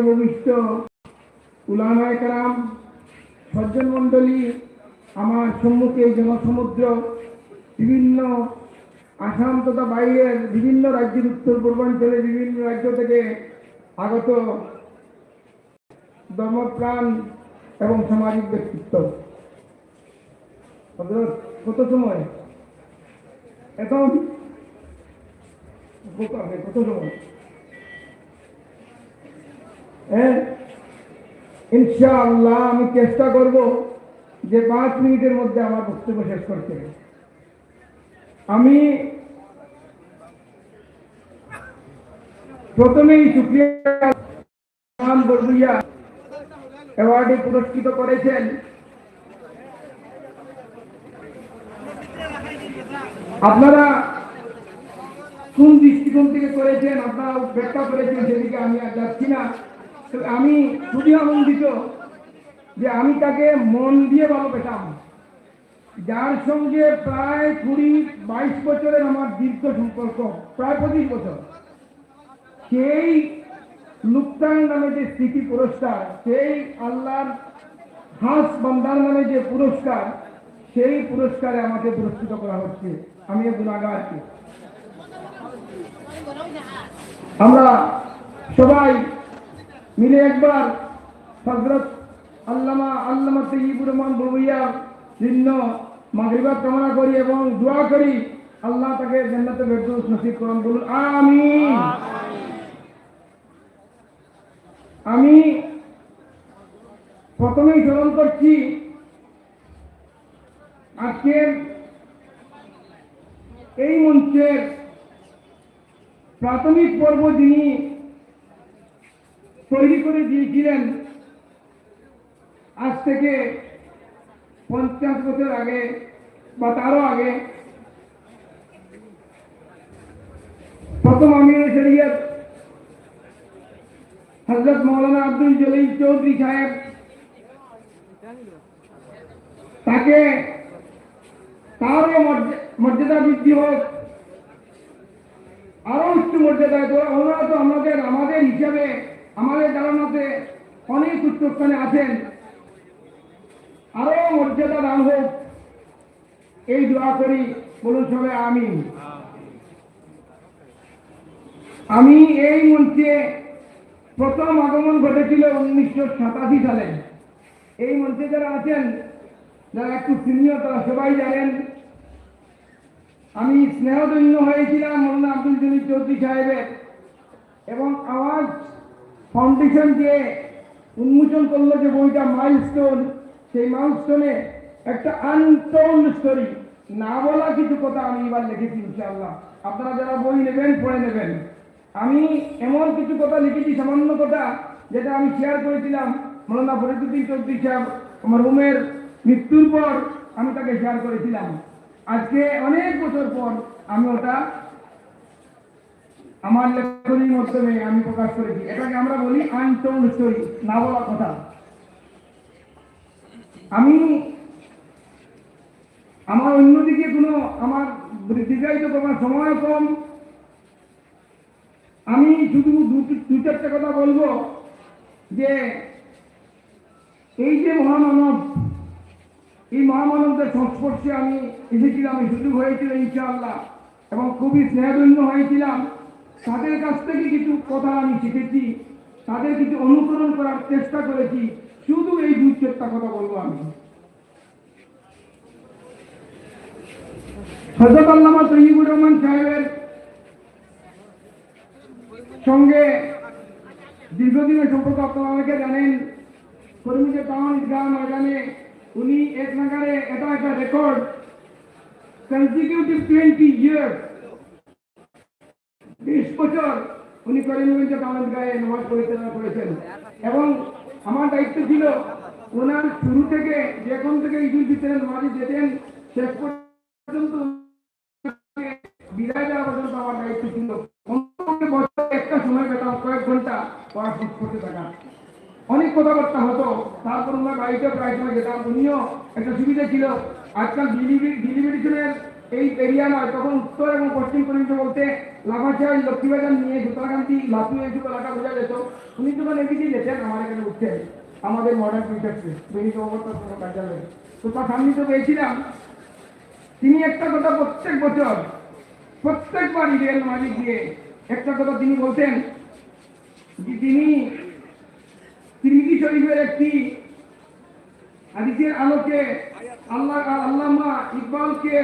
ভবিষ্য উলামায় কারাম, সজ্জন মণ্ডলী, আমার সম্মুখে জনসমুদ্র, বিভিন্ন আসাম তথা বাইরের বিভিন্ন রাজ্যের উত্তর পূর্বাঞ্চলে বিভিন্ন রাজ্য থেকে আগত ধর্মপ্রাণ এবং সামাজিক ব্যক্তিত্ব। কত সময়? এখন? কত সময়? হ্যাঁ? ইনশাআল্লাহ আমি চেষ্টা করব যে পাঁচ মিনিটের মধ্যে আমার বক্তব্য শেষ করতে। আমি প্রথমেই বড়ুইয়া অ্যাওয়ার্ডে পুরস্কৃত করেছেন। আপনারা কোন দৃষ্টিকোণ থেকে করেছেন? আপনারা ব্যাখ্যা করেছেন সেদিকে আমি আর যাচ্ছি না। আমি খুবই আনন্দিত যে আমি তাকে মন দিয়ে ভালোবেতাম যার সঙ্গে প্রায় কুড়ি বাইশ বছরের আমার দীর্ঘ সম্পর্ক, প্রায় পঁচিশ বছর। সেই লুপ্তাং নামে যে স্মৃতি পুরস্কার, সেই আল্লাহর হাস বান্দার নামে যে পুরস্কার, সেই পুরস্কারে আমাকে পুরস্কৃত করা হচ্ছে। আমি গুণাগারকে আমরা সবাই মিলে একবার হজরত আল্লামা আল্লামা তৈবুর রহমান বড়ুইয়া চিহ্ন মাগরিবাদ কামনা করি এবং দোয়া করি আল্লাহ তাকে জান্নাতে ফেরদৌস নসিব করুন। বলুন, আমিন। আমি প্রথমেই স্মরণ করছি, আজকের এই মঞ্চের প্রাথমিক পর্ব যিনি তৈরি করে দিয়েছিলেন আজ থেকে পঞ্চাশ বছর আগে বা তারও আগে। প্রথম আমির শরীয়ত হজরত মৌলানা আব্দুল জলিল চৌধুরী সাহেব তাকে তারও মর্য- মর্যাদা বৃদ্ধি হোক। আরও উচ্চ মর্যাদায় তো ওনারা তো আমাদের আমাদের হিসাবে আমাদের ধারণাতে অনেক উচ্চস্থানে আছেন। আরও মর্যাদা দান হোক। এই দোয়া করি। বলুন সবাই আমি আমি এই মঞ্চে প্রথম আগমন ঘটেছিল উনিশশো সাতাশি সালে। এই মঞ্চে যারা আছেন, যারা একটু সিনিয়র তারা সবাই জানেন, আমি স্নেহধন্য হয়েছিলাম মৌলানা আব্দুল জলিল চৌধুরী সাহেবের। এবং আওয়াজ ফাউন্ডেশন যে উন্মোচন করল যে বইটা মাইলস্টোন সেই মাইলস্টোনে একটা আনটোল্ড স্টোরি না বলা কিছু কথা আমি এবার লিখেছি, ইনশাআল্লাহ। আপনারা যারা বই নেবেন, পড়ে নেবেন। আমি এমন কিছু কথা লিখেছি, সামান্য কথা, যেটা আমি শেয়ার করেছিলাম মৌলানা ফরিদুদ্দিন চৌধুরী সাহেব, আমার রুমের মৃত্যুর পর আমি তাকে শেয়ার করেছিলাম। আজকে অনেক বছর পর আমি ওটা আমার লেখনীর মাধ্যমে আমি প্রকাশ করেছি। এটাকে আমরা বলি আনটোল্ড স্টোরি না বলা কথা। আমি আমার অন্যদিকে কোনো আমার দীর্ঘায়িত করার সময় কম। আমি শুধু দু- চারটে কথা বলব যে এই যে মহামানব, এই মহামানবদের সংস্পর্শে আমি এসেছিলাম, এই সুযোগ হয়েছিল ইনশাআল্লাহ, এবং খুবই স্নেহধন্য হয়েছিলাম। তাদের কাছ থেকে কিছু কথা আমি শিখেছি, তাদের কিছু অনুকরণ করার চেষ্টা করেছি, শুধু এই দুই চারটা কথা বলব আমি। হজরত আল্লামা রহমান সাহেবের সঙ্গে দীর্ঘদিনের সম্পর্ক আপনারা জানেন ময়দানে উনি এক নাগারে এটা একটা রেকর্ড কনজিকিউটিভ টোয়েন্টি ইয়ার বিশ বছর উনি করিমগঞ্জ টাউন গায়ে নামাজ পরিচালনা করেছেন। এবং আমার দায়িত্ব ছিল, ওনার শুরু থেকে, যখন থেকে ঈদুল ফিতরের নামাজে যেতেন, শেষ পর্যন্ত বিদায় দেওয়া পর্যন্ত আমার দায়িত্ব ছিল। বছরে একটা সময় পেতাম, কয়েক ঘণ্টা পড়া শেষ করতে থাকা। অনেক কথাবার্তা হতো, তারপর আমরা বাড়িতে প্রায় সময় যেতাম। উনিও একটা সুবিধা ছিল, আজকাল ডিলিভারি ডিলিভারিশনের এই এরিয়া নয়, তখন উত্তর এবং পশ্চিম পর্যন্ত বলতে লাফাচাই লক্ষ্মীবাজার নিয়ে সুতারকান্তি লাফু এইসব এলাকা বোঝা যেত। উনি যখন এদিকে যেতেন আমার এখানে উঠতেন আমাদের মডার্ন ফিউচার্সে দৈনিক অবস্থার কোনো কার্যালয়ে। তো তার সামনে তো পেয়েছিলাম। তিনি একটা কথা প্রত্যেক বছর প্রত্যেকবার ঈদের মালিক দিয়ে একটা কথা তিনি বলতেন যে তিনি তিরমিজি শরীফের একটি হাদিসের আলোকে আল্লাহ আল্লামা ইকবালকে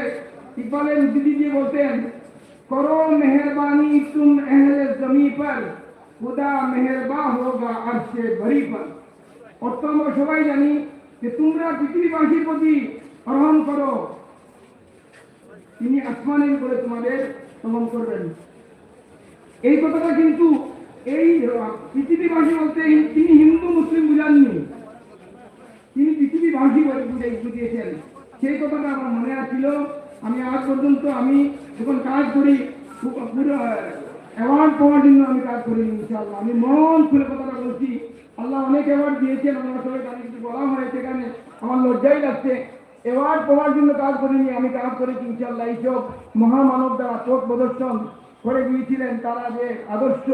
ইকবালের উদ্ধৃতি দিয়ে বলতেন করো মেহরবানি তুম এহলে জমি पर খুদা মেহরবা হোগা আরশে ভরি पर অর্থ আমরা সবাই জানি যে তোমরা পৃথিবীবাসীর প্রতি গ্রহণ করো তিনি আসমানের করে তোমাদের সমন করবেন এই কথাটা কিন্তু এই পৃথিবীবাসী বলতে তিনি হিন্দু মুসলিম বুঝাননি তিনি পৃথিবীবাসী বলে বুঝে বুঝিয়েছেন সেই কথাটা আমার মনে আছিল আমি আজ পর্যন্ত আমি যখন কাজ করি অ্যাওয়ার্ড পাওয়ার জন্য আমি কাজ করি, ইনশাআল্লাহ। আমি মন খুলে কথাটা বলছি। আল্লাহ অনেক অ্যাওয়ার্ড দিয়েছেন, আমার সবাই আমি কিছু বলা হয়েছে এখানে আমার লজ্জাই লাগছে। অ্যাওয়ার্ড পাওয়ার জন্য কাজ করিনি, আমি কাজ করেছি, ইনশাআল্লাহ। এইসব মহামানব দ্বারা পথ প্রদর্শন করে গিয়েছিলেন। তারা যে আদর্শ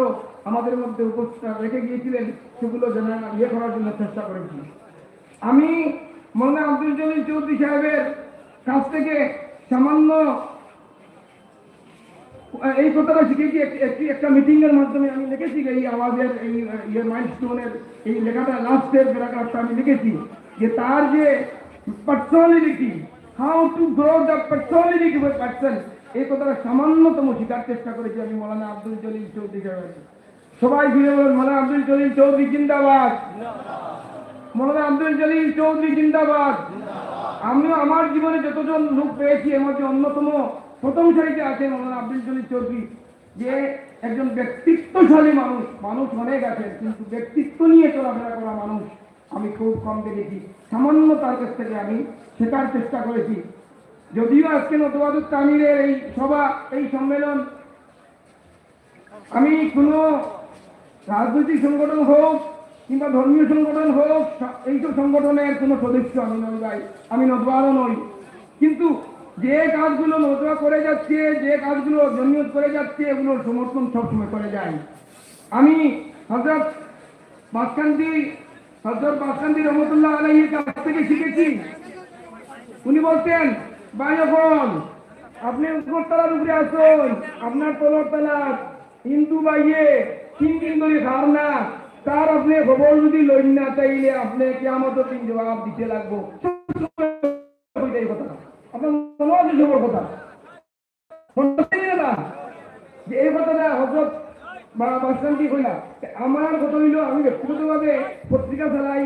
আমাদের মধ্যে উপস্থিত রেখে গিয়েছিলেন, সেগুলো যেন ইয়ে করার জন্য চেষ্টা করেছি। আমি মৌলানা আব্দুল জলিল চৌধুরী সাহেবের কাছ থেকে সামান্য এই কথাটা শিখেছি একটি- একটি মিটিং এর মাধ্যমে আমি লিখেছি এই আওয়াজের, এই ইয়ে মাইলস্টোনের এই লেখাটা লাস্টের প্যারাগ্রাফটা আমি লিখেছি যে তার যে personality how to grow the personality of person এই কথাটা সামান্যতম শেখার চেষ্টা করেছি আমি মৌলানা আব্দুল জলিল চৌধুরী সবাই ফিরে বলুন, মৌলানা আব্দুল জলিল চৌধুরী জিন্দাবাদ। মৌলানা আব্দুল জলিল চৌধুরী জিন্দাবাদ। আমিও আমার জীবনে যতজন লোক পেয়েছি, এর মধ্যে অন্যতম প্রথম সারিতে আছে মৌলানা আব্দুল জলিল চৌধুরী, যে একজন ব্যক্তিত্বশালী মানুষ মানুষ অনেক আছে কিন্তু ব্যক্তিত্ব নিয়ে চলাফেরা করা মানুষ আমি খুব কম দেখেছি। সামান্য তার কাছ থেকে আমি শেখার চেষ্টা করেছি। যদিও আজকে নতবাদুর তামিলের এই সভা, এই সম্মেলন, আমি কোনো রাজনৈতিক সংগঠন হোক কিংবা ধর্মীয় সংগঠন হোক এইসব সংগঠনের কোনো সদস্য আমি নই ভাই, আমি নদওয়ারও নই। কিন্তু যে কাজগুলো নদওয়া করে যাচ্ছে, যে কাজগুলো জমিয়ত করে যাচ্ছে, এগুলোর সমর্থন সবসময় করে যায়। আমি হজরত বাসকান্দি হজরত বাসকান্দি রহমতুল্লাহ আলহীর কাছ থেকে শিখেছি। উনি বলতেন, ভাই যখন আপনি উপরতলার উপরে আসুন, আপনার তলর তলা হিন্দু বাইয়ে তিন দিন ধরে না তার আপনি খবর যদি লইন না তাইলে আপনি কেমন দিন জবাব দিতে লাগবো। এই কথাটা হজরত বাসকান্তি কইলা? আমার কথা আমি ব্যক্তিগতভাবে পত্রিকা চালাই,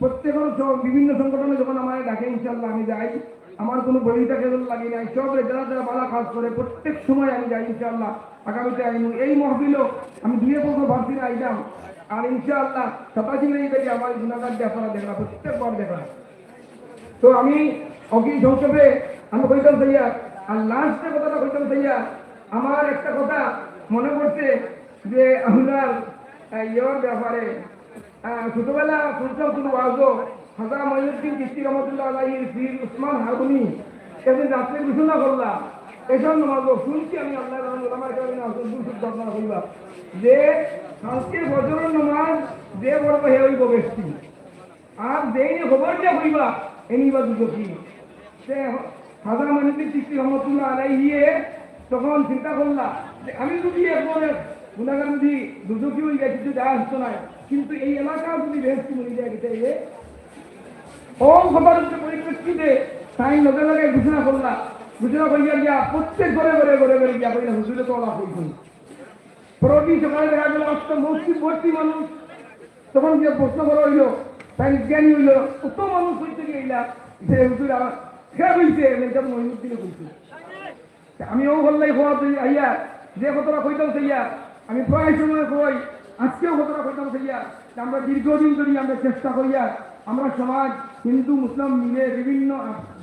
প্রত্যেকের বিভিন্ন সংগঠনে যখন আমার ডাকে ইনশাল্লাহ আমি যাই। আমার কোনো বইটা কেবল লাগে নাই। সব যারা যারা বালা কাজ করে, প্রত্যেক সময় আমি যাই ইনশাল্লাহ আগামীতে আইন এই মহবিলও আমি দুই বছর ভাবছি না, আইলাম। আর ইনশাআল্লাহ সাতাশি মিনিট থেকে আমার গুণাগার দেখা দেখা প্রত্যেকবার দেখা তো আমি অকি সংক্ষেপে আমি কইতাম ভাইয়া আর লাস্টে কথাটা কইতাম ভাইয়া আমার একটা কথা মনে পড়ছে যে আপনার আহ, ব্যাপারে ছোটবেলা শুধু ওয়াজও হাজা মহিউদ্দিন কিস্তি রহমতুল্লাহ আলাহির ফির উসমান হারুনি একদিন রাত্রে ঘোষণা করলাম এসব নমাজ শুনছি আমি আল্লাহ ঘটনা কইবা যে আজকে বজরের নমাজ, যে বড় হে হইব ব্যক্তি আর যেই খবর যে হইবা এনিবা দুটো কি? সে হাজার মানুষের সৃষ্টি রহমতুল্লাহ আলাইহিয়ে তখন চিন্তা করলাম যে আমি যদি একবার গুণাগার যদি দুর্যোগী হয়ে গেছে কিছু দেওয়া হতো না। কিন্তু এই এলাকা যদি বেহস্তি মনে যায় গেছে এ। খবর পরিপ্রেক্ষিতে তাই লগে লগে ঘোষণা করলাম ঘোষণা করিয়া গিয়া প্রত্যেক ঘরে ঘরে ঘরে ঘরে গিয়া কইলা হুজুরে তো অলাপ হইছিল প্রতি দেখা গেল অষ্ট ভর্তি মানুষ। তখন যে প্রশ্ন করা হইল, তাই জ্ঞানী হইল কত মানুষ হইতে গেলা যে হুজুর আমার খেয়া কইছে আমিও বললাই তুই আইয়া, যে কতটা কইতাম সেইয়া। আমি প্রায় সময় কই, আজকেও কতটা কইতাম সেইয়া। আমরা দীর্ঘদিন ধরে আমরা চেষ্টা করিয়া, আমরা সমাজ হিন্দু, মুসলিম মিলে বিভিন্ন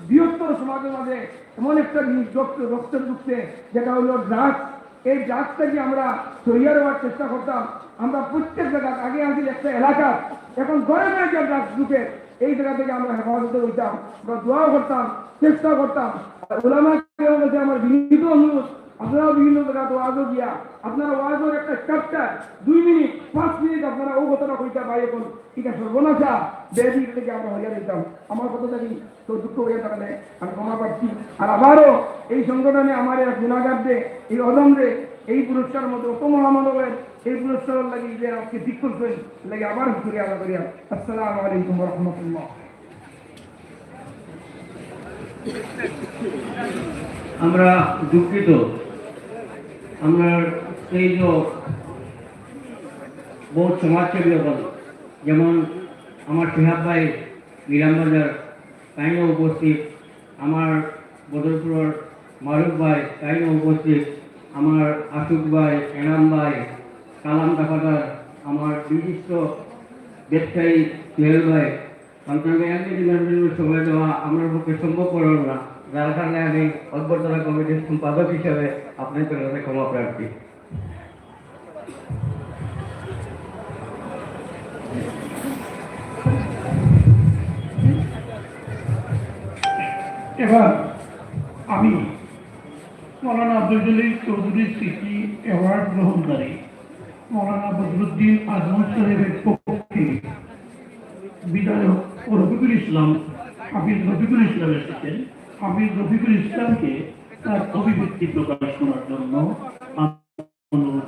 বৃহত্তর সমাজের মাঝে এমন একটা রক্ত রক্তের ঢুকছে যেটা হলো ড্রাগস। এই ড্রাগসটাকে আমরা সরিয়ে দেওয়ার চেষ্টা করতাম, আমরা প্রত্যেক জায়গা আগে আসি একটা এলাকা। এখন ঘরে ঘরে যে ড্রাগস ঢুকে এই জায়গা থেকে আমরা হেফাজতে হইতাম আমরা দোয়াও করতাম চেষ্টা করতাম। আর ওলামা আমার বিনীত অনুরোধ, আপনারাও বিভিন্ন জায়গা দোয়া গিয়া। আপনারা ওয়াজের একটা চ্যাপ্টার দুই মিনিট, পাঁচ মিনিট আপনারা ও কথাটা কইতা পাই এখন এটা সর্বনাশা বেদি থেকে আমরা হইয়া দিতাম আমার কথা দেখি তো দুঃখ হয়ে থাকলে আমি ক্ষমা পাচ্ছি। আর আবারও এই সংগঠনে আমার এক গুণাগারদে, এই অদমরে এই পুরস্কার মতো অত মহামানবের এই পুরস্কার লাগি যে আজকে ঠিক করছেন লাগে আবার ঘুরে আলাদা করিয়া আসসালামু আলাইকুম রহমতুল্লাহ। আমরা দুঃখিত। আমরা সেই যে বহুত সমাজসেবী হল। যেমন আমার সিহাব ভাই নিলামবাজার তাইনও উপস্থিত। আমার বদরপুরের মারুফ ভাই তাইনও উপস্থিত। আমার আশুক ভাই, এনাম ভাই, কালাম দাফাদার আমার বিশিষ্ট ব্যবসায়ী সোহেল ভাই। দিনের সময় দেওয়া আমার পক্ষে সম্ভব করল না। যার কারণে আমি অভ্যর্থনা কমিটির সম্পাদক হিসেবে আপনার কাছে ক্ষমা প্রার্থী। এবার আমি মৌলানা আব্দুল চৌধুরী স্মৃতি অ্যাওয়ার্ড গ্রহণকারী, মৌলানা বদরুদ্দিন আজমল সাহেবের পক্ষে বিধায়ক রফিকুল ইসলাম, হাফিজ রফিকুল ইসলাম এসেছেন। হাফিজ রফিকুল ইসলামকে তার অভিব্যক্তি প্রকাশ করার জন্য অনুরোধ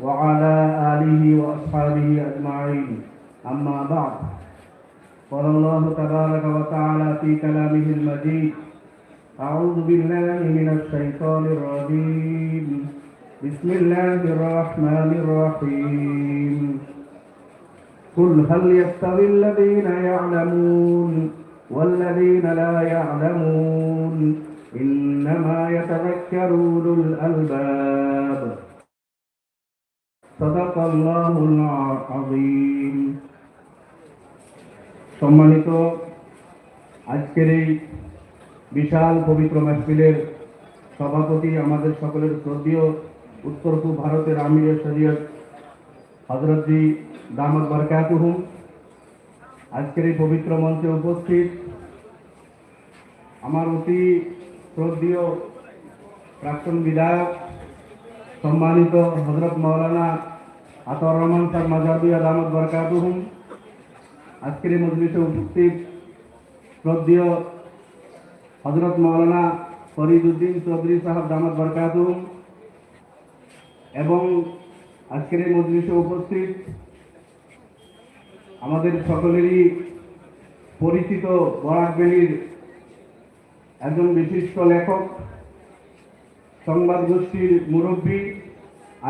وعلى آله وأصحابه أجمعين. أما بعد قال الله تبارك وتعالى في كلامه المجيد أعوذ بالله من الشيطان الرجيم. بسم الله الرحمن الرحيم. قل هل يستوي الذين يعلمون والذين لا يعلمون؟ إنما يتذكر أولو الألباب. صدق الله العظيم সম্মানিত আজকের এই বিশাল পবিত্র মাহফিলের সভাপতি আমাদের সকলের শ্রদ্ধেয় উত্তর পূর্ব ভারতের আমির শরীয়ত হজরতজি দামদ বরকাতুহুম আজকের এই পবিত্র মঞ্চে উপস্থিত আমার অতি শ্রদ্ধেয় প্রাক্তন বিধায়ক সম্মানিত হজরত মৌলানা আতর রহমান স্যার মাজাবিয়া দামদ বরকাতুহুম। আজকের এই মজলিসে উপস্থিত শ্রদ্ধেয় হজরত মৌলানা ফরিদুদ্দিন চৌধুরী সাহেব দামদ বরকাতুহুম এবং আজকের এই মজলিসে উপস্থিত আমাদের সকলেরই পরিচিত বরাক ভ্যালির একজন বিশিষ্ট লেখক, সংবাদ গোষ্ঠীর মুরব্বী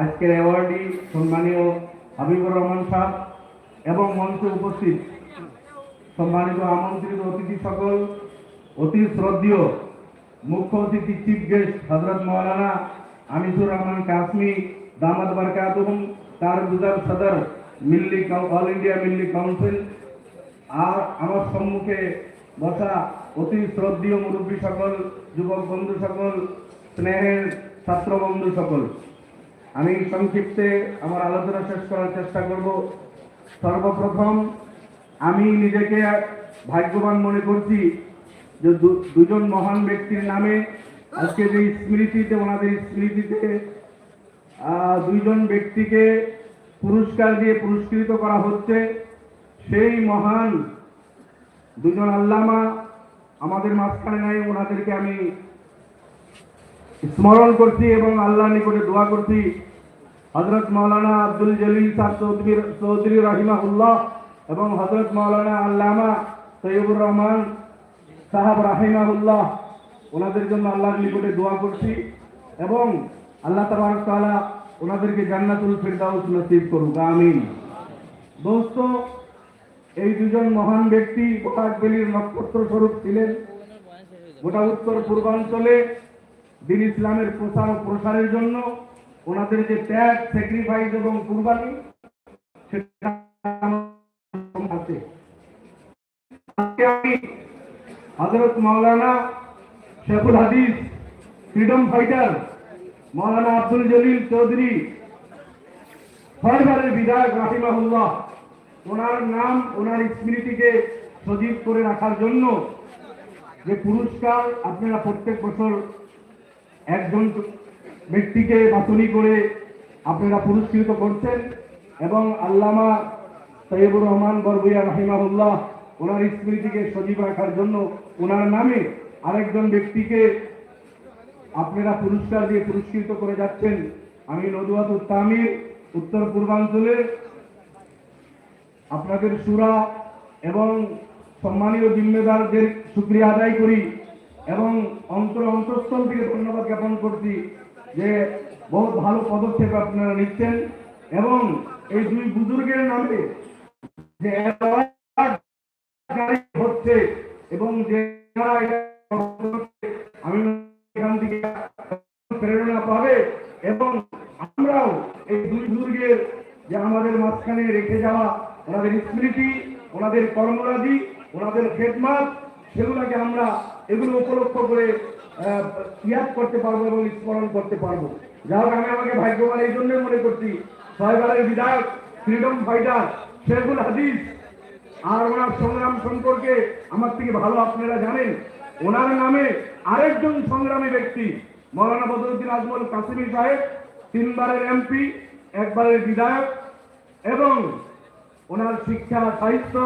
আজকের অ্যাওয়ার্ডি সম্মানীয় হাবিবুর রহমান সাহ এবং মঞ্চে উপস্থিত সম্মানিত আমন্ত্রিত অতিথি সকল, অতি শ্রদ্ধেয় মুখ্য অতিথি চিফ গেস্ট হজরত মৌলানা আনিসুর রহমান কাশ্মী দামাদ বারকাতুহুম, তার গুজার সদর, Milli All India Milli Council. আর আমার সম্মুখে বসা অতি শ্রদ্ধীয় মুরব্বী সকল, যুবক বন্ধু সকল, স্নেহের ছাত্র বন্ধু সকল। আমি সংক্ষিপ্তে আমার আলোচনা শেষ করার চেষ্টা করব। সর্বপ্রথম, আমি নিজেকে ভাগ্যবান মনে করছি যে দুজন মহান ব্যক্তির নামে আজকে যে স্মৃতিতে, ওনাদের স্মৃতিতে দুইজন ব্যক্তিকে পুরস্কার দিয়ে পুরস্কৃত করা হচ্ছে। সেই মহান দুজন আল্লামা আমাদের মাঝখানে নাই, ওনাদেরকে আমি স্মরণ করছি এবং আল্লাহর নিকটে দোয়া করছি। হজরত মৌলানা আব্দুল জলিল সাহ চৌধুরী চৌধুরী রাহিমাহুল্লাহ এবং হজরত মৌলানা আল্লামা সৈয়বুর রহমান সাহাব রাহিমাহুল্লাহ, ওনাদের জন্য আল্লাহর নিকটে দোয়া করছি এবং আল্লাহ তাবারক ওনাদেরকে জান্নাতুল ফিরদাউস নসিব করুক, আমিন। দোস্ত, এই দুজন মহান ব্যক্তি গোটাকবেলির নক্ষত্র স্বরূপ ছিলেন। গোটা উত্তর পূর্বাঞ্চলে দিন ইসলামের প্রচার ও প্রসারের জন্য ওনাদের যে ত্যাগ স্যাক্রিফাইস এবং কুরবানি, সেটা মাওলানা শেখুল হাদিস, ফ্রিডম ফাইটার, মাওলানা আব্দুল জলিল চৌধুরী, ছয়বারের বিধায়ক রাহিমাহুল্লাহ, ওনার নাম, ওনার স্মৃতিকে সজীব করে রাখার জন্য যে পুরস্কার আপনারা প্রত্যেক বছর একজন ব্যক্তিকে বাছনি করে আপনারা পুরস্কৃত করছেন এবং আল্লামা সৈয়বুর রহমান বরবইয়া রাহিমাহুল্লাহ ওনার স্মৃতিকে সজীব রাখার জন্য ওনার নামে আরেকজন ব্যক্তিকে আপনারা পুরস্কার দিয়ে পুরস্কৃত করে যাচ্ছেন। আমি নদুয়াতুর তামির উত্তর পূর্বাঞ্চলের আপনাদের সুরা এবং সম্মানীয় জিম্মেদারদের শুক্রিয়া আদায় করি। এবং অন্তর অন্তঃস্থল থেকে ধন্যবাদ জ্ঞাপন করছি যে বহুত ভালো পদক্ষেপ আপনারা নিচ্ছেন এবং এই দুই বুজুর্গের নামে যে হচ্ছে এবং যে আমি এখান থেকে প্রেরণা পাবে এবং আমরাও এই দুই দুর্গের যে আমাদের মাঝখানে রেখে যাওয়া, ওনাদের স্মৃতি, ওনাদের কর্মরাজি, ওনাদের খেদমাত সেগুলোকে আমরা এগুলো উপলক্ষ করে ইয়াদ করতে পারব এবং স্মরণ করতে পারব। যা হোক, আমি আমাকে ভাগ্যবান এই জন্যই মনে করছি ছয়বারের বিধায়ক, ফ্রিডম ফাইটার শেখুল হাদিস, আর ওনার সংগ্রাম সম্পর্কে আমার থেকে ভালো আপনারা জানেন। ওনার নামে আরেকজন সংগ্রামী ব্যক্তি, মৌলানা বদরুদ্দিন আজমল কাসিমি সাহেব, তিনবারের এমপি, একবারের বিধায়ক, এবং ওনার শিক্ষা, সাহিত্য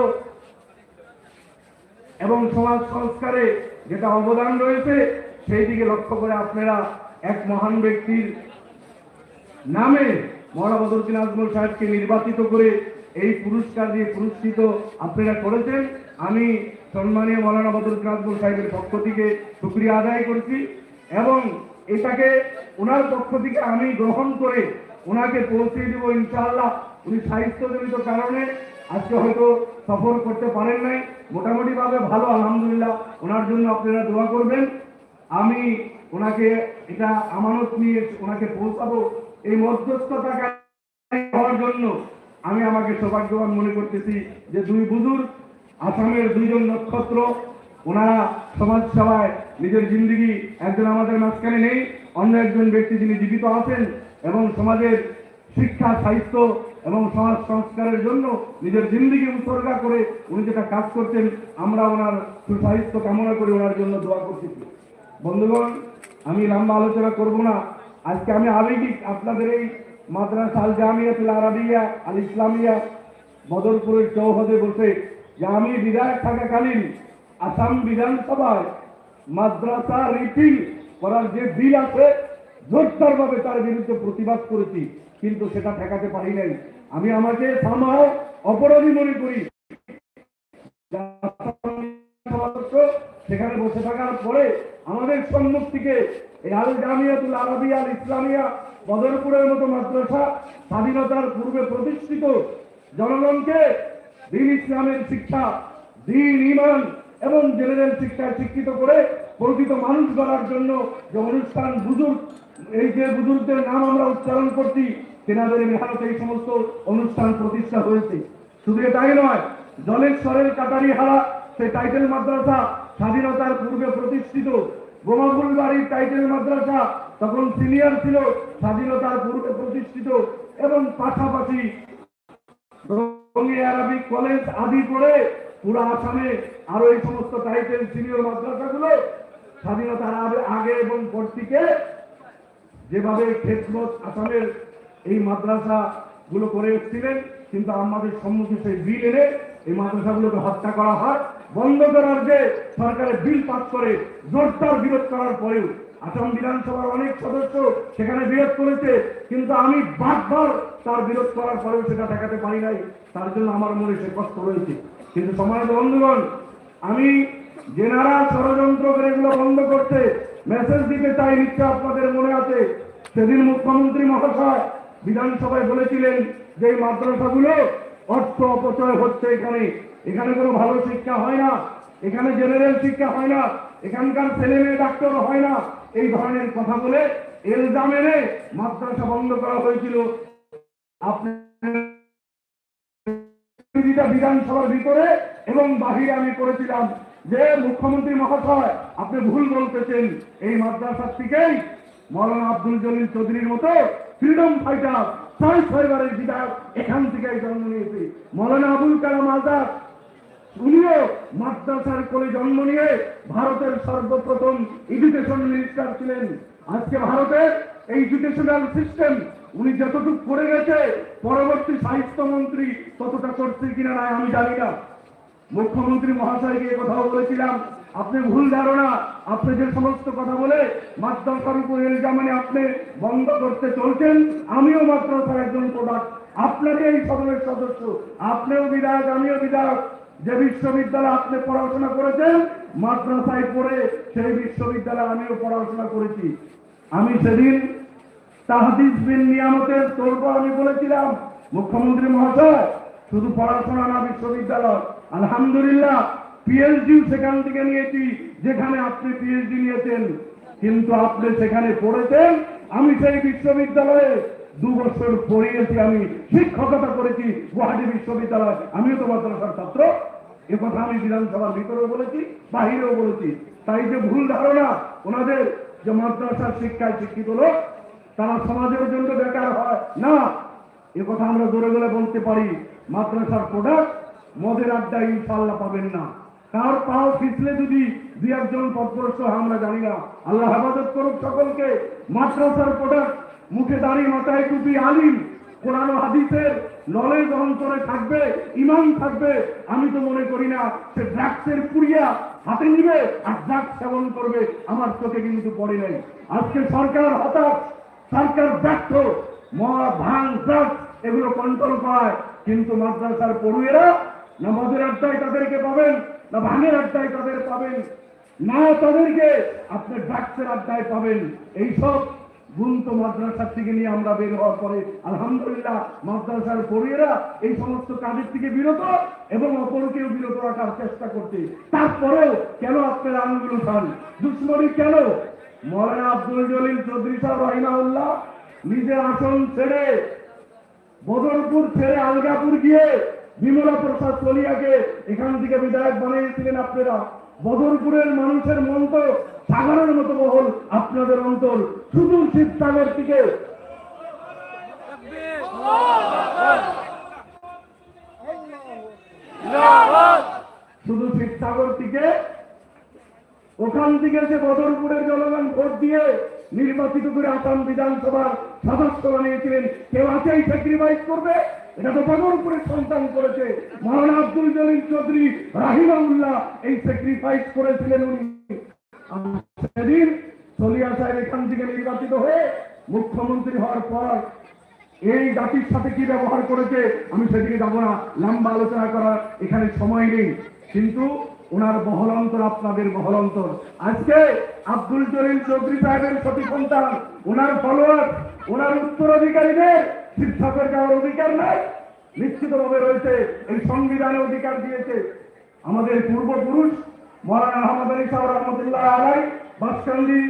এবং সমাজ সংস্কারে যেটা অবদান রয়েছে, সেই দিকে লক্ষ্য করে আপনারা এক মহান ব্যক্তির নামে মৌলানা বদরুদ্দিন আজমল সাহেবকে নির্বাচিত করে এই পুরস্কার দিয়ে পুরস্কৃত আপনারা করেছেন। আমি সম্মানীয় মৌলানা বদরুদ্দিন আজমল সাহেবের পক্ষ থেকে শুক্রিয়া আদায় করছি এবং এটাকে ওনার পক্ষ থেকে আমি গ্রহণ করে ওনাকে পৌঁছে দেব ইনশাআল্লাহ। উনি সাহিত্যজনিত কারণে আজকে হয়তো সফর করতে পারেন নাই। মোটামুটি ভাবে ভালো, আলহামদুলিল্লাহ। ওনার জন্য আপনারা দোয়া করবেন। আমি ওনাকে এটা আমানত নিয়ে ওনাকে পৌঁছাবো। এই মধ্যস্থতা হওয়ার জন্য আমি আমাকে সৌভাগ্যবান মনে করতেছি যে দুই বুজুর আসামের দুইজন নক্ষত্র, ওনারা সমাজ সেবায় নিজের জিন্দগি একজন আমাদের মাঝখানে নেই। অন্য একজন ব্যক্তি যিনি জীবিত আছেন এবং সমাজের শিক্ষা, সাহিত্য এবং সমাজ সংস্কারের জন্য নিজের জিন্দগি উৎসর্গা করে উনি যেটা কাজ করতেন, আমরা ওনার সুসাহিত্য কামনা করে ওনার জন্য দোয়া করতেছি বন্ধুগণ, আমি লম্বা আলোচনা করব না। আজকে আমি আবেগিক আপনাদের এই মাদ্রাসা আল জামিয়াতুল আরাবিয়া, আল ইসলামিয়া, বদরপুরের চৌহদে বসে যে আমি বিধায়ক থাকাকালীন আসাম বিধানসভায় মাদ্রাসা রিপিল করার যে বিল আছে জোরদারভাবে তার বিরুদ্ধে প্রতিবাদ করেছি, কিন্তু সেটা ঠেকাতে পারি নাই। আমি আমাকে সামাও অপরাধী মনে করি। সেখানে বসে থাকার পরে আমাদের সম্মুখ থেকে এই আল জামিয়াতুল আরবিয়া আল ইসলামিয়া, বদরপুরের মতো মাদ্রাসা স্বাধীনতার পূর্বে প্রতিষ্ঠিত জনগণকে দিন ইসলামের শিক্ষা, দিন ইমান এবং জেনারেল শিক্ষায় শিক্ষিত করে প্রকৃত মানুষ গড়ার জন্য যে অনুষ্ঠান বুজুর্গ, এই যে বুজুর্গদের নাম আমরা উচ্চারণ করছি, তেনাদের মেহানত এই সমস্ত অনুষ্ঠান প্রতিষ্ঠা হয়েছে। শুধু এটাই নয় জলের স্বরের কাটারি হারা সেই টাইটেল মাদ্রাসা স্বাধীনতার পূর্বে প্রতিষ্ঠিত। বোমাগুল বাড়ির টাইটেল মাদ্রাসা তখন সিনিয়র ছিল, স্বাধীনতার পূর্বে প্রতিষ্ঠিত এবং পাশাপাশি আরবিক কলেজ আদি করে পুরো আসামে আরও এই সমস্ত টাইটেল সিনিয়র মাদ্রাসাগুলো স্বাধীনতার আগে- এবং পর থেকে যেভাবে খেদমত আসামের এই মাদ্রাসা গুলো করে এসেছিলেন, কিন্তু আমাদের সম্মুখে সেই বিল এনে এই মাদ্রাসাগুলোকে হত্যা করা হয়। বন্ধ করার যে সরকারের বিল পাস করে জোরদার বিরোধ করার পরেও আসাম বিধানসভার অনেক সদস্য সেখানে বিরোধ করেছে, কিন্তু আমি বারবার তার বিরোধ করার পরেও সেটা দেখাতে পারি নাই। তার জন্য আমার মনে সে কষ্ট রয়েছে। কিন্তু সমাজ বন্ধুগণ, আমি যেনারা ষড়যন্ত্র করে এগুলো বন্ধ করতে মেসেজ দিতে চাই নিশ্চয় আপনাদের মনে আছে। সেদিন মুখ্যমন্ত্রী মহাশয় বিধানসভায় বলেছিলেন যে মাদ্রাসাগুলো অর্থ অপচয় হচ্ছে এখানে। এখানে কোনো ভালো শিক্ষা হয় না। এখানে জেনারেল শিক্ষা হয় না। এখানকার ছেলে মেয়ে, ডাক্তার হয় না। এই ধরনের কথা বলে এলজাম এনে মাদ্রাসা বন্ধ করা হয়েছিল। আপনি বিধানসভার ভিতরে এবং বাহিরে আমি করেছিলাম। যে মুখ্যমন্ত্রী মহাশয়, আপনি ভুল বলতেছেন। এই মাদ্রাসার থেকেই মৌলানা আব্দুল জলিল চৌধুরীর মতো ফ্রিডম ফাইটার ছয় ছয়বারের বিধায়ক এখান থেকেই জন্ম নিয়েছে। মৌলানা আবুল কালাম আজাদ, উনিও মাদ্রাসার কোলে জন্ম নিয়ে ভারতের সর্বপ্রথম এডুকেশন মিনিস্টার ছিলেন। আজকে ভারতের এডুকেশনাল সিস্টেম উনি যতটুকু করে গেছে, পরবর্তী সাহিত্য মন্ত্রী ততটা করছে কিনা না আমি জানি না। মুখ্যমন্ত্রী মহাশয়কে কথাও বলেছিলাম, আপনি ভুল ধারণা, আপনি যে সমস্ত কথা বলে উপর এলজামানে আপনি বন্ধ করতে চলছেন, আমিও মাদ্রাসার একজন প্রোডাক্ট আপনাকে এই সদনের সদস্য, আপনিও বিধায়ক, আমিও বিধায়ক। যে বিশ্ববিদ্যালয়ে আপনি পড়াশোনা করেছেন, মাদ্রাসায় পড়ে সেই বিশ্ববিদ্যালয়ে আমিও পড়াশোনা করেছি। আমি সেদিন তাহাদিস বিন নিয়ামতের তর্ক আমি বলেছিলাম, মুখ্যমন্ত্রী মহাশয়, শুধু পড়াশোনা না, বিশ্ববিদ্যালয়। আলহামদুলিল্লাহ পিএইচডি সেখান থেকে নিয়েছি, যেখানে আপনি পিএইচডি নিয়েছেন। কিন্তু আপনি সেখানে পড়েছেন, আমি সেই বিশ্ববিদ্যালয়ে দু বছর পড়িয়েছি, আমি শিক্ষকতা করেছি গুয়াহাটি বিশ্ববিদ্যালয়। আমিও তো মাদ্রাসার ছাত্র। এ কথা আমি বিধানসভার ভিতরেও বলেছি, বাহিরেও বলেছি। তাই যে ভুল ধারণা, ওনাদের যে মাদ্রাসার শিক্ষায় শিক্ষিত লোক, তারা সমাজের জন্য বেকার হয়। না, এ কথা আমরা জোরে গেলে বলতে পারি, মাদ্রাসার প্রোডাক্ট মদের আড্ডায় ইনশাল্লাহ পাবেন না। কার পাও পিছলে যদি দুই একজন পথগ্রস্ত হয় আমরা জানি না, আল্লাহ হেফাজত করুক সকলকে। মাদ্রাসার প্রোডাক্ট মুখে দাঁড়িয়ে মাথায় টুপি, আলিম, কোরআন হাদিসের নলেজ অন্তরে থাকবে, ইমান থাকবে। আমি তো মনে করি না, সে ড্রাগসের পুড়িয়া হাতে নিবে আর ড্রাগস সেবন করবে। আমার চোখে কিন্তু পড়ে নাই। আজকে সরকার হতাশ, সরকার ব্যর্থ। মদ ভাঙ ড্রাগস এগুলো কন্ট্রোল করায় কিন্তু মাদ্রাসার পড়ুয়েরা না মদের আড্ডায় তাদেরকে পাবেন না ভাঙের আড্ডায় তাদের পাবেন, না তাদেরকে আপনি ড্রাগসের আড্ডায় পাবেন। এইসব মাদ্রাসার থেকে নিয়ে আমরা বের হওয়ার পরে, আলহামদুলিল্লাহ, মাদ্রাসার পড়ুয়েরা এই সমস্ত কাজের থেকে বিরত এবং অপরকেও বিরত রাখার চেষ্টা করছে। তারপরেও কেন আপনারা আঙুল উঠান? দুশ্মনী কেন? মৌলানা আব্দুল জলিল চৌধুরী নিজের আসন ছেড়ে বদরপুর ছেড়ে আলগাপুর গিয়ে বিমলা প্রসাদ চলিয়াকে এখান থেকে বিধায়ক বানিয়েছিলেন আপনারা। বদরপুরের মানুষের মন তো সাগরের মতো বহল আপনাদের অন্তর। শুধু শিবসাগর থেকে শুধু শিবসাগর থেকে ওখান থেকে যে বদরপুরের জনগণ ভোট দিয়ে নির্বাচিত করে আসাম বিধানসভার সদস্য বানিয়েছিলেন। কেউ আছে এই স্যাক্রিফাইস করবে? এটা তো বদরপুরের সন্তান করেছে। মহান আব্দুল জলিল চৌধুরী রাহিমাউল্লাহ এই স্যাক্রিফাইস করেছিলেন উনি। সেদিন সলিয়া সাহেব এখান থেকে নির্বাচিত হয়ে মুখ্যমন্ত্রী হওয়ার পর এই জাতির সাথে কি ব্যবহার করেছে আমি সেদিকে যাব না। লম্বা আলোচনা করার এখানে সময় নেই। কিন্তু ওনার বহলন্তর আপনাদের বহলন্তর আজকে আব্দুল জলিল চৌধুরী সাহেবের সতী সন্তান ওনার ফলোয়ার, ওনার উত্তরাধিকারীদের শিক্ষকের যাওয়ার অধিকার নাই। নিশ্চিতভাবে রয়েছে, এই সংবিধানে অধিকার দিয়েছে। আমাদের পূর্বপুরুষ মৌলানা আহমদ আলী সাহ রহমতুল্লাহ আলাই, বাসকান্দি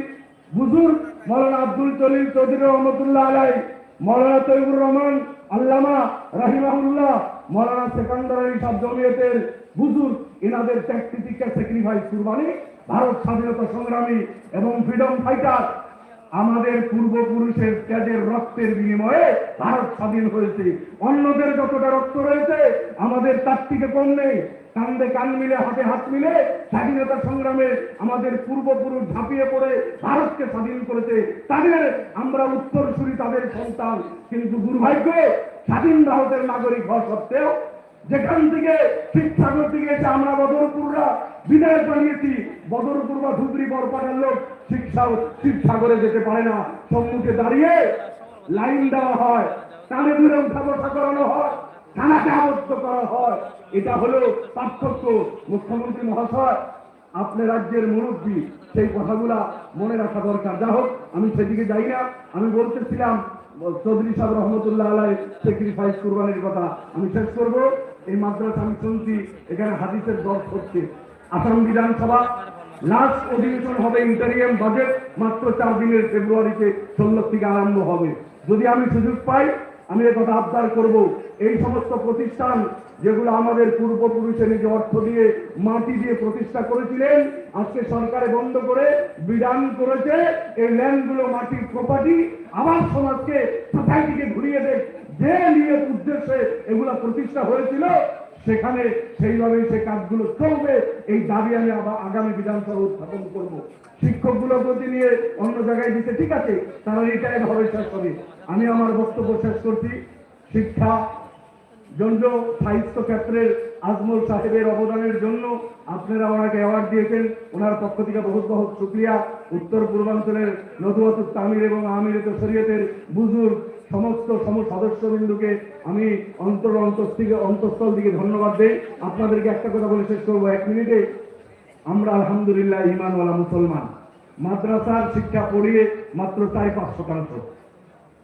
বুজুর মৌলানা আব্দুল জলিল চৌধুরী রহমতুল্লাহ আলাই, মৌলানা তৈবুর রহমান আল্লামা রাহিমাহুল্লাহ, মৌলানা সেকান্দার আলী সাহ জমিয়তের বুজুর এনাদের ত্যাগ স্যাক্রিফাইস কুরবানি, ভারত স্বাধীনতা সংগ্রামী এবং ফ্রিডম ফাইটার আমাদের পূর্বপুরুষের ত্যাগের রক্তের বিনিময়ে ভারত স্বাধীন হয়েছে। অন্যদের যতটা রক্ত রয়েছে, আমাদের তার থেকে কম নেই। কান্দে কান মিলে, হাতে হাত মিলে স্বাধীনতা সংগ্রামে আমাদের পূর্বপুরুষ ঝাঁপিয়ে পড়ে, ভারতকে স্বাধীন করেছে। তাদের আমরা উত্তরসূরি তাদের সন্তান। কিন্তু দুর্ভাগ্য স্বাধীন ভারতের নাগরিক হওয়া সত্ত্বেও যেখান থেকে শিবসাগর থেকে আমরা বদরপুররা বিদায় বানিয়েছি বদরপুর বা ধুবড়ি বরপাটের লোক শিবসাগর যেতে পারে না। সম্মুখে দাঁড়িয়ে লাইন দেওয়া হয়। কানে দূরে উঠা বসা করানো হয়। থানাকে আবদ্ধ করা হয়। এটা হলো পার্থক্য। মুখ্যমন্ত্রী মহাশয় আপনি রাজ্যের মুরব্বী, সেই কথাগুলা মনে রাখা দরকার। যা হোক, আমি সেদিকে যাই না। আমি বলতেছিলাম, চৌধুরী সাহেব রহমতুল্লাহ আলাই স্যাক্রিফাইস কুরবানির কথা। আমি শেষ করব। এই মাদ্রাসা আমি শুনছি এখানে হাদিসের দর্শ হচ্ছে আসাম বিধানসভা লাস্ট অধিবেশন হবে ইন্টারিয়াম বাজেট, মাত্র চার দিনের ফেব্রুয়ারিতে ষোলো থেকে আরম্ভ হবে। যদি আমি সুযোগ পাই, আমি এ কথা আবদার করব। এই সমস্ত প্রতিষ্ঠান যেগুলো আমাদের পূর্বপুরুষে নিজে অর্থ দিয়ে, মাটি দিয়ে প্রতিষ্ঠা করেছিলেন, আজকে সরকারে বন্ধ করে বিধান করেছে, এই ল্যান্ডগুলো মাটির প্রপার্টি আবার সমাজকে সোসাইটিকে ঘুরিয়ে দেয় যে নিয়ে উদ্দেশ্যে এগুলো প্রতিষ্ঠা হয়েছিল, সেখানে সেইভাবেই সে কাজগুলো চলবে। এই দাবি আমি আবার আগামী বিধানসভা উত্থাপন করব। শিক্ষকগুলো প্রতি নিয়ে অন্য জায়গায় দিতে ঠিক আছে, তারা রিটায়ার্ড হবে শেষ হবে। আমি আমার বক্তব্য শেষ করছি। শিক্ষা জন্য সাহিত্য ক্ষেত্রের আজমল সাহেবের অবদানের জন্য আপনারা ওনাকে অ্যাওয়ার্ড দিয়েছেন। ওনার পক্ষ থেকে বহুত বহুত শুক্রিয়া। উত্তর পূর্বাঞ্চলের নদুয়াতুর তামির এবং আমিরেত শরীয়তের বুজুর্গ সমস্ত সম সদস্যবৃন্দুকে আমি অন্তর অন্তর থেকে অন্তঃস্থল থেকে ধন্যবাদ দেই। আপনাদেরকে একটা কথা বলে শেষ করব, এক মিনিটে। আমরা আলহামদুলিল্লাহ ইমানওয়ালা মুসলমান। মাদ্রাসার শিক্ষা পড়িয়ে মাত্র চার পাঁচ শতাংশ।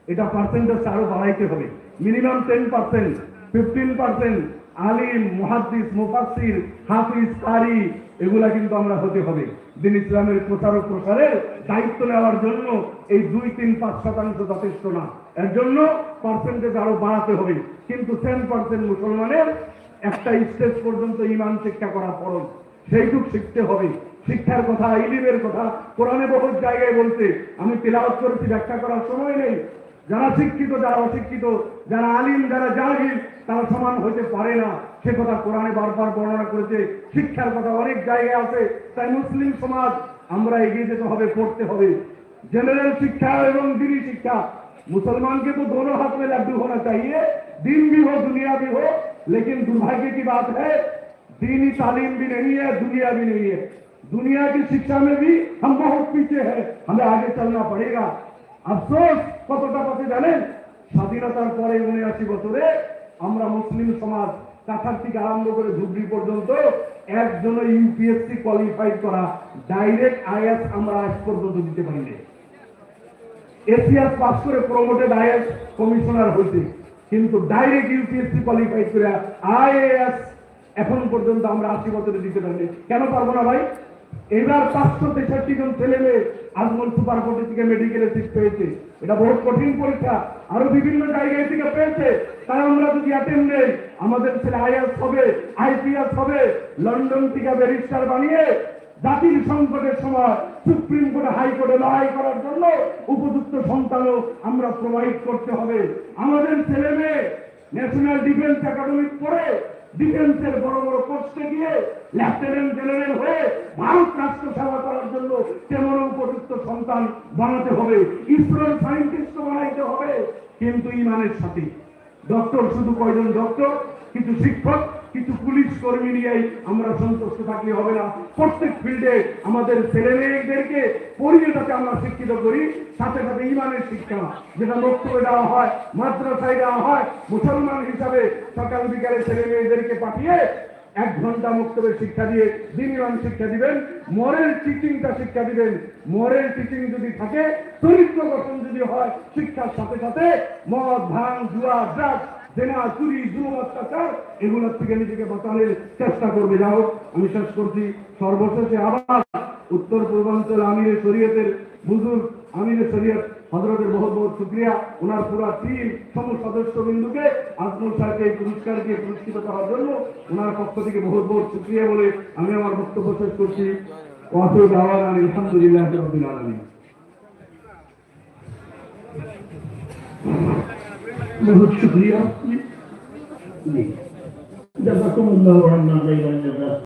এটা পার্সেন্টেজ আরও বাড়াইতে হবে। Minimum ten percent fifteen percent আলিম, মুহাদ্দিস মুফাসির হাফিজ, কারি, এগুলা কিন্তু আমরা হতে হবে। দিন ইসলামের প্রচার ও প্রসারের দায়িত্ব নেওয়ার জন্য এই দুই তিন পাঁচ শতাংশ যথেষ্ট না। এর জন্য পার্সেন্টেজ আরও বাড়াতে হবে। কিন্তু টেন পার্সেন্ট মুসলমানের একটা স্টেজ পর্যন্ত ইমান শিক্ষা করা ফরজ। সেইটুক শিখতে হবে। শিক্ষার কথা, ইলিমের কথা, কোরআনে বহু জায়গায় বলতে আমি তেলাওয়াত করেছি, ব্যাখ্যা করার সময় নেই। যারা শিক্ষিত, যারা অশিক্ষিত, যারা আলিম, যারা জাহিল, তারা সমান হতে পারে না। সে কথা কোরআনে বারবার বর্ণনা করেছে। শিক্ষার কথা অনেক জায়গায় আছে। তাই মুসলিম সমাজ, আমরা এগিয়ে যেতে হবে, পড়তে হবে। জেনারেল শিক্ষা এবং দিনী শিক্ষা मुसलमान के तो दोनों हाथ में लड्डू होना चाहिए दिन भी हो दुनिया भी हो लेकिन दुर्भाग्य की बात है दीनी तालीम भी नहीं है दुनिया भी नहीं है दुनिया की शिक्षा में भी हम बहुत पीछे हैं हमें आगे चलना पड़ेगा আফসোস কতটা পথে জানেন স্বাধীনতার পরে উনআশি বছরে আমরা মুসলিম সমাজ কাছার থেকে আরম্ভ করে ধুবড়ি পর্যন্ত একজন ইউপিএসসি কোয়ালিফাই করা ডাইরেক্ট আইএস আমরা আজ পর্যন্ত দিতে পারিনি এসিআর পাস করে প্রমোটেড আইএস কমিশনার হইতে কিন্তু ডাইরেক্ট ইউপিএসসি কোয়ালিফাই করে আইএএস এখন পর্যন্ত আমরা আশি বছরে দিতে পারিনি কেন পারব না ভাই? এবার পাঁচশো তেষট্টি জন ছেলে মেয়ে আজমল সুপার কোর্টে থেকে মেডিকেলে সিট পেয়েছে। এটা বহুত কঠিন পরীক্ষা। আরও বিভিন্ন জায়গায় থেকে পেয়েছে। তাই আমরা যদি অ্যাটেন্ড নেই, আমাদের ছেলে আইএস হবে আইপিএস হবে, লন্ডন থেকে ব্যারিস্টার বানিয়ে জাতির সংকটের সময় সুপ্রিম কোর্টে হাইকোর্টে লড়াই করার জন্য উপযুক্ত সন্তানও আমরা প্রোভাইড করতে হবে। আমাদের ছেলে মেয়ে ন্যাশনাল ডিফেন্স একাডেমি পড়ে ডিফেন্সের বড় বড় পোস্টে গিয়ে লেফটেন্যান্ট জেনারেল হয়ে ভারত রাষ্ট্র সেবা করার জন্য তেমন উপযুক্ত সন্তান বানাতে হবে। ইসরোর সায়েন্টিস্ট বানাইতে হবে। কিন্তু ইমানের সাথে। ডক্টর শুধু কয়জন ডক্টর কিছু শিক্ষক কিছু পুলিশ কর্মী নিয়েই আমরা সন্তুষ্ট থাকলে হবে না। প্রত্যেক ফিল্ডে আমাদের ছেলে মেয়েদেরকে পড়িয়ে আমরা শিক্ষিত করি, সাথে সাথে ইমানের শিক্ষা। যেটা বক্তব্য দেওয়া হয়, মাদ্রাসায় দেওয়া হয়, মুসলমান হিসাবে সকাল বিকালে ছেলে মেয়েদেরকে পাঠিয়ে এক ঘণ্টা মুক্তবের শিক্ষা দিয়ে দিনমান শিক্ষা দিবেন মরেল টিচিংটা শিক্ষা দিবেন। মরেল টিচিং যদি থাকে, চরিত্র গঠন যদি হয়, শিক্ষার সাথে সাথে মদ ভাঙ জুয়া ড্রাগ জেনা চুরি, জুলুম, অত্যাচার, এগুলোর থেকে নিজেকে বাঁচানোর চেষ্টা করবে। যাও আমি শেষ করছি। সর্বশেষে আবার উত্তর পূর্বাঞ্চল আমিরের শরীয়তের বুজুর্গ আমিরের শরীয়ত হজরতের বহুত বহুত শুক্রিয়া। ওনার পুরা টিম সমস্ত সদস্য বিন্দুকে আজমল স্যারকে এই পুরস্কার দিয়ে পুরস্কৃত করার জন্য ওনার পক্ষ থেকে বহুত বহুত শুক্রিয়া বলে আমি আমার বক্তব্য শেষ করছি। ওয়াসুদ আওয়ান আলহামদুলিল্লাহ রবিল আলমী বহুত শুক্রিয়া নেই জাজাকুমুল্লাহ আন্না জাইলান জাযা